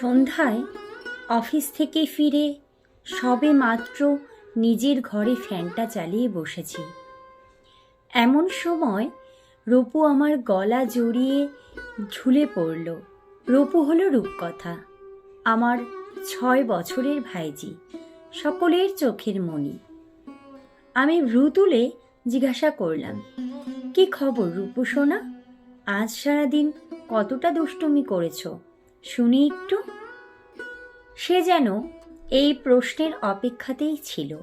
সন্ধ্যায় অফিস থেকে ফিরে সবে মাত্র নিজের ঘরে ফ্যানটা চালিয়ে বসেছি। এমন সময় রূপু আমার গলা জড়িয়ে ঝুলে পড়ল। রূপু হলো রূপকথা, আমার ছয় বছরের ভাইজি, সকলের চোখের মণি আমি ভ্রু তুলে জিজ্ঞাসা করলাম, কি খবর রূপু সোনা? আজ সারাদিন কতটা দুষ্টুমি করেছ? শুনি একটু। সে যেন এই প্রশ্নের অপেক্ষাতেই ছিল।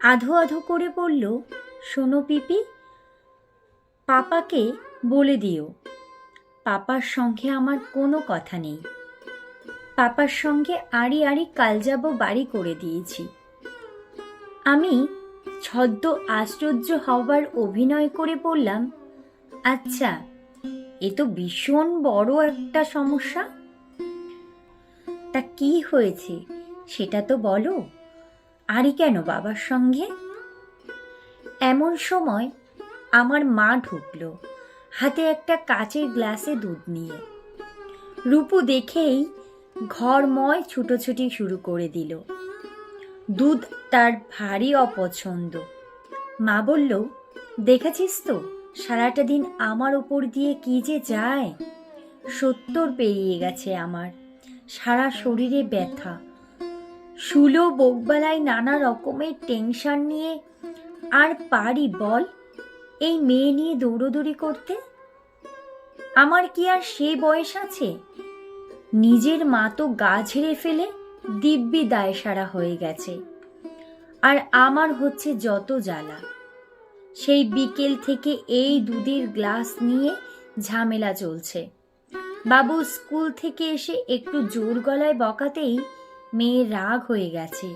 আধো আধো করে বলল, শোনো পিপি, পাপাকে বলে দিও। পাপার সঙ্গে আমার কোনো কথা নেই। পাপার সঙ্গে আড়ি আড়ি কাল যাব বাড়ি করে দিয়েছি। আমি ছদ্ম আশ্চর্য হবার অভিনয় করে বললাম আচ্ছা এ তো ভীষণ বড় একটা সমস্যা। তা কি হয়েছে? সেটা তো বলো। আরই কেন বাবার সঙ্গে? এমন সময় আমার মা ঢুকলো, হাতে একটা কাচের গ্লাসে দুধ নিয়ে। রূপু দেখেই ঘরময় ছুটোছুটি শুরু করে দিল। দুধ তার ভারী অপছন্দ। মা বলল, দেখেছিস তো? সারাটা দিন আমার ওপর দিয়ে কি যে যায়? সত্তর পেরিয়ে গেছে আমার। সারা শরীরে ব্যথা। শুলো বোকবেলায় নানা রকমের টেনশন নিয়ে আর পারি বল? এই মেয়ে নিয়ে দৌড়োদৌড়ি করতে? আমার কি আর সে বয়স আছে? নিজের মা তো গা ঝেড়ে ফেলে দিব্যি দায় সারা হয়ে গেছে। আর আমার হচ্ছে যত জ্বালা। সেই বিকেল থেকে এই দুধের গ্লাস নিয়ে ঝামেলা চলছে। বাবু স্কুল থেকে এসে একটু জোর গলায় বকাতেই মেয়ের রাগ হয়ে গেছে।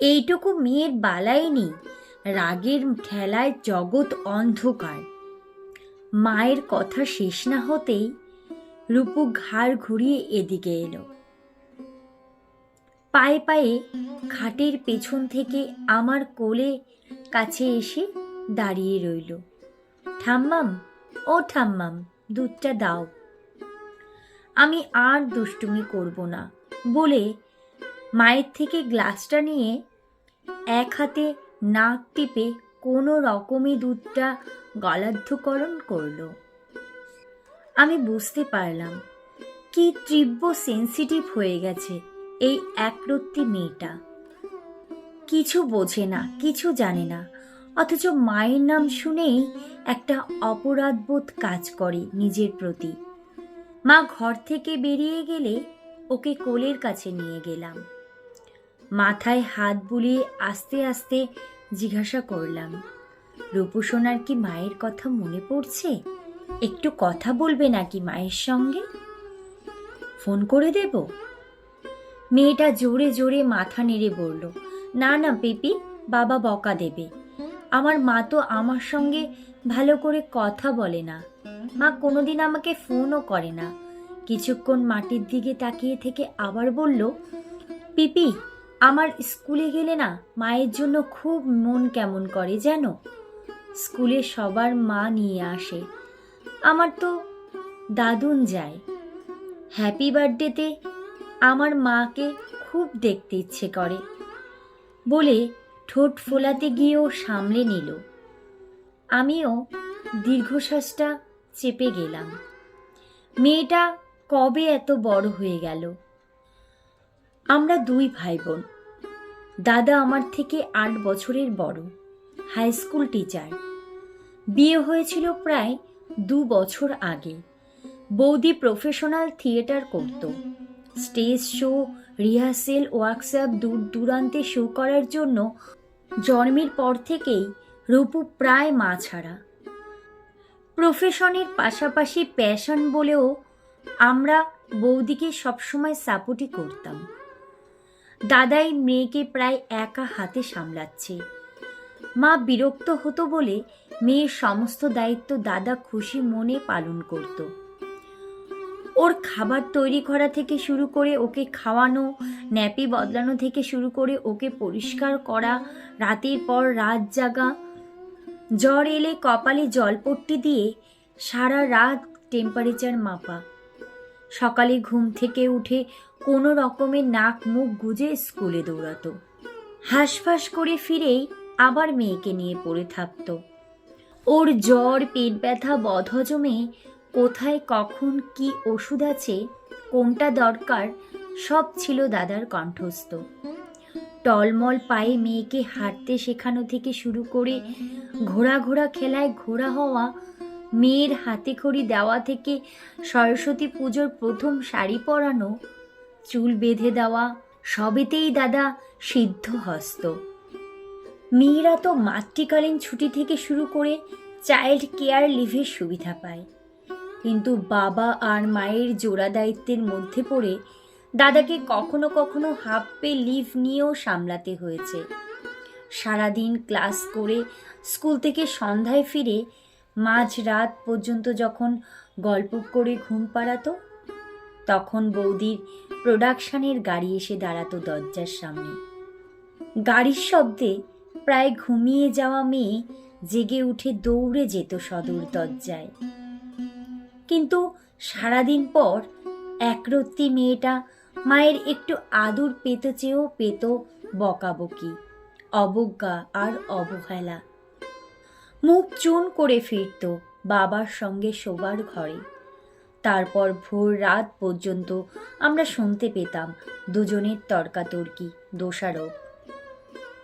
এইটুকু মেয়ের বালাই নেই, রাগের ঠেলায় জগৎ অন্ধকার। মায়ের কথা শেষ না হতেই রূপু ঘাড় ঘুরিয়ে এদিকে এলো। পায়ে পায়ে খাটের পেছন থেকে আমার কোলে কাছে এসে দাঁড়িয়ে রইল। ঠাম্মাম, ও ঠাম্মাম, দুধটা দাও। আমি আর দুষ্টুমি করব না বলে মায়ের থেকে গ্লাসটা নিয়ে এক হাতে নাক টিপে কোনো রকমে দুধটা গলাধ্যকরণ করল। আমি বুঝতে পারলাম কি তীব্র সেন্সিটিভ হয়ে গেছে এই একরত্তি মেয়েটা। কিছু বোঝে না, কিছু জানে না অথচ মায়ের নাম শুনেই একটা অপরাধবোধ কাজ করে নিজের প্রতি। মা ঘর থেকে বেরিয়ে গেলে ওকে কোলের কাছে নিয়ে গেলাম। মাথায় হাত বুলিয়ে আস্তে আস্তে জিজ্ঞাসা করলাম রূপসোনার কি মায়ের কথা মনে পড়ছে? একটু কথা বলবে নাকি মায়ের সঙ্গে? ফোন করে দেব? মেয়েটা জোরে জোরে মাথা নেড়ে বলল, না না পেপি, বাবা বকা দেবে। আমার মা তো আমার সঙ্গে ভালো করে কথা বলে না। মা কোনোদিন আমাকে ফোনও করে না। কিছুক্ষণ মাটির দিকে তাকিয়ে থেকে আবার বলল, পিপি, আমার স্কুলে গেলে না মায়ের জন্য খুব মন কেমন করে যেন? স্কুলে সবার মা নিয়ে আসে। আমার তো দাদুন যায়। হ্যাপি বার্থডেতে আমার মাকে খুব দেখতে ইচ্ছে করে। বলে ঠোঁট ফোলাতে গিয়েও সামলে নিল। আমিও দীর্ঘশ্বাসটা চেপে গেলাম। মেয়েটা কবে এত বড় হয়ে গেল? আমরা দুই ভাই বোন দাদা আমার থেকে আট বছরের বড় হাই স্কুল টিচার বিয়ে হয়েছিল প্রায় দু বছর আগে। বৌদি প্রফেশনাল থিয়েটার করত। স্টেজ শো রিহার্সেল ওয়ার্কশপ দূর দূরান্তে শো করার জন্য জন্মের পর থেকেই রূপু প্রায় মা ছাড়া। প্রফেশনের পাশাপাশি প্যাশন বলেও আমরা বৌদিকে সবসময় সাপোর্টই করতাম। দাদাই মেয়েকে প্রায় একা হাতে সামলাচ্ছে। মা বিরক্ত হতো বলে মেয়ের সমস্ত দায়িত্ব দাদা খুশি মনে পালন করত। ওর খাবার তৈরি করা থেকে শুরু করে ওকে খাওয়ানো, ন্যাপি বদলানো থেকে শুরু করে ওকে পরিষ্কার করা, রাতের পর রাত জাগা। জ্বর এলে কপালে জলপট্টি দিয়ে সারা রাত টেম্পারেচার মাপা। সকালে ঘুম থেকে উঠে কোনো রকমের নাক মুখ গুজে স্কুলে দৌড়াতো। হাঁসফাঁস করে ফিরেই আবার মেয়েকে নিয়ে পড়ে থাকতো। ওর জ্বর, পেট ব্যথা, বদহজমে কোথায়, কখন, কি ওষুধ আছে, কোনটা দরকার, সব ছিল দাদার কণ্ঠস্থ। টলমল পায়ে মেয়েকে হাঁটতে শেখানো থেকে শুরু করে ঘোড়া ঘোড়া খেলায় ঘোড়া হওয়া, মেয়ের হাতে খড়ি দেওয়া থেকে সরস্বতী পুজোর প্রথম শাড়ি পরানো, চুল বেঁধে দেওয়া, সবেতেই দাদা সিদ্ধ হস্ত। মেয়েরা তো মাতৃকালীন ছুটি থেকে শুরু করে চাইল্ড কেয়ার লিভের সুবিধা পায়। কিন্তু বাবা আর মায়ের জোড়া দায়িত্বের মধ্যে পড়ে দাদাকে কখনো কখনো হাফ পে লিভ নিয়েও সামলাতে হয়েছে। সারাদিন ক্লাস করে স্কুল থেকে সন্ধ্যায় ফিরে মাঝ রাত পর্যন্ত যখন গল্প করে ঘুম পাড়াতো, তখন বৌদির প্রোডাকশনের গাড়ি এসে দাঁড়াতো দরজার সামনে। গাড়ির শব্দে প্রায় ঘুমিয়ে যাওয়া মেয়ে জেগে উঠে দৌড়ে যেত সদর দরজায়। কিন্তু সারাদিন পর একরত্তি মেয়েটা মায়ের একটু আদর পেত চেয়েও পেত বকাবকি, অবজ্ঞা আর অবহেলা। মুখ চুন করে ফিরত বাবার সঙ্গে শোবার ঘরে। তারপর ভোর রাত পর্যন্ত আমরা শুনতে পেতাম দুজনের তর্কাতর্কি, দোষারোপ।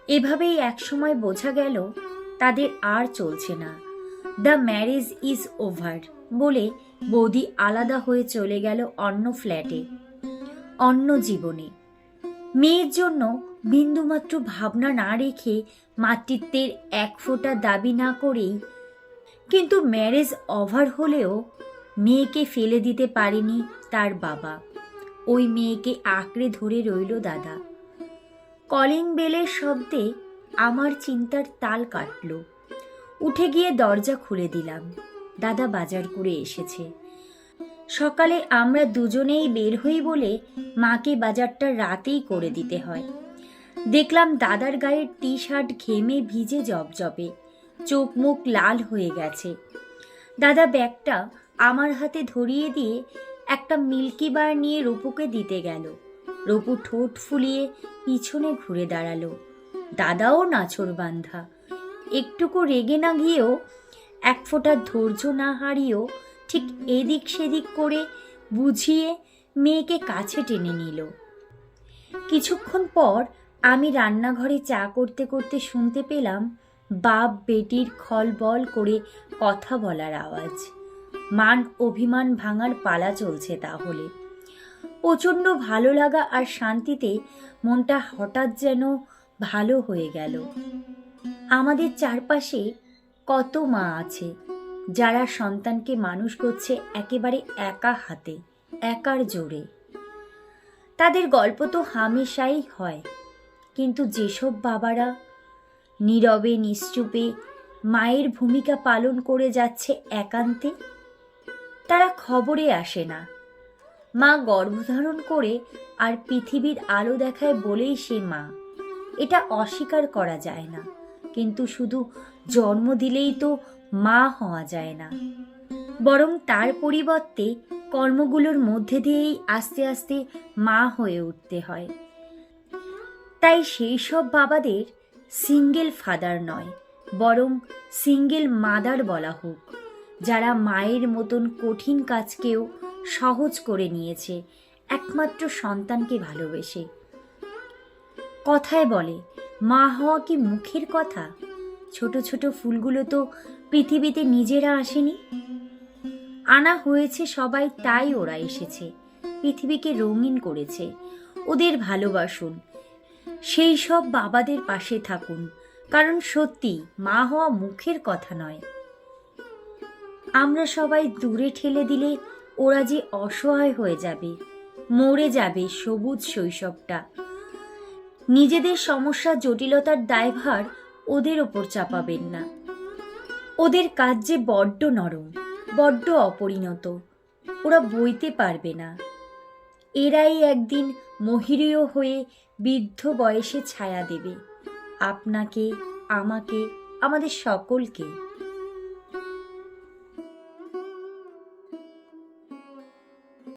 এভাবেই একসময় বোঝা গেল তাদের আর চলছে না। দ্য ম্যারেজ ইজ ওভার বলে বৌদি আলাদা হয়ে চলে গেল অন্য ফ্ল্যাটে। অন্য জীবনে। মেয়ের জন্য বিন্দুমাত্র ভাবনা না রেখে মাতৃত্বের এক ফোঁটা দাবি না করেই কিন্তু ম্যারেজ ওভার হলেও মেয়েকে ফেলে দিতে পারেনি তার বাবা। ওই মেয়েকে আঁকড়ে ধরে রইল দাদা। কলিং বেলের শব্দে আমার চিন্তার তাল কাটল। উঠে গিয়ে দরজা খুলে দিলাম। দাদা বাজার করে এসেছে। সকালে আমরা দুজনেই বের হই বলে মাকে বাজারটা রাতেই করে দিতে হয়। দেখলাম দাদার গায়ের টি শার্ট ঘেমে ভিজে জবজবে চোখ মুখ লাল হয়ে গেছে। দাদা ব্যাগটা আমার হাতে ধরিয়ে দিয়ে একটা মিল্কি বার নিয়ে রূপুকে দিতে গেল। রূপু ঠোঁট ফুলিয়ে পিছনে ঘুরে দাঁড়াল। দাদাও নাছর বান্ধা একটুকু রেগে না গিয়েও এক ফোঁটা ধৈর্য না হারিয়েও ঠিক এদিক সেদিক করে বুঝিয়ে মেয়েকে কাছে টেনে নিল। কিছুক্ষণ পর আমি রান্নাঘরে চা করতে করতে শুনতে পেলাম বাপ বেটির খলবল করে কথা বলার আওয়াজ। মান অভিমান ভাঙার পালা চলছে তাহলে। প্রচণ্ড ভালো লাগা আর শান্তিতে মনটা হঠাৎ যেন ভালো হয়ে গেল। আমাদের চারপাশে কত মা আছে যারা সন্তানকে মানুষ করছে একেবারে একা হাতে, একার জোরে। তাদের গল্প তো হামেশাই হয়, কিন্তু যেসব বাবারা নীরবে, নিশ্চুপে মায়ের ভূমিকা পালন করে যাচ্ছে একান্তে, তারা খবরে আসে না। মা গর্ভধারণ করে আর পৃথিবীর আলো দেখায় বলেই সে মা। এটা অস্বীকার করা যায় না, কিন্তু শুধু জন্ম দিলেই তো মা হওয়া যায় না। বরং তার পরিবর্তে কর্মগুলোর মধ্যে দিয়েই আস্তে আস্তে মা হয়ে উঠতে হয়। তাই সেই সব বাবাদের সিঙ্গেল ফাদার নয়, বরং সিঙ্গেল মাদার বলা হোক, যারা মায়ের মতন কঠিন কাজকেও সহজ করে নিয়েছে, একমাত্র সন্তানকে ভালোবেসে। কথায় বলে, মা হওয়া কি মুখের কথা? ছোট ছোট ফুলগুলো তো পৃথিবীতে নিজেরা আসেনি। আনা হয়েছে সবাই, তাই ওরা এসেছে। পৃথিবীকে রঙিন করেছে। ওদের ভালোবাসুন। সেই সব বাবাদের পাশে থাকুন। কারণ সত্যি, মা হওয়া মুখের কথা নয়। আমরা সবাই দূরে ঠেলে দিলে ওরা যে অসহায় হয়ে যাবে, মরে যাবে সবুজ শৈশবটা। নিজেদের সমস্যা, জটিলতার দায়ভার ওদের ওপর চাপাবেন না। ওদের কাজ যে বড্ড নরম, বড্ড অপরিণত, ওরা বইতে পারবে না। এরাই একদিন মহিরীয় হয়ে বৃদ্ধ বয়সে ছায়া দেবে। আপনাকে, আমাকে, আমাদের সকলকে।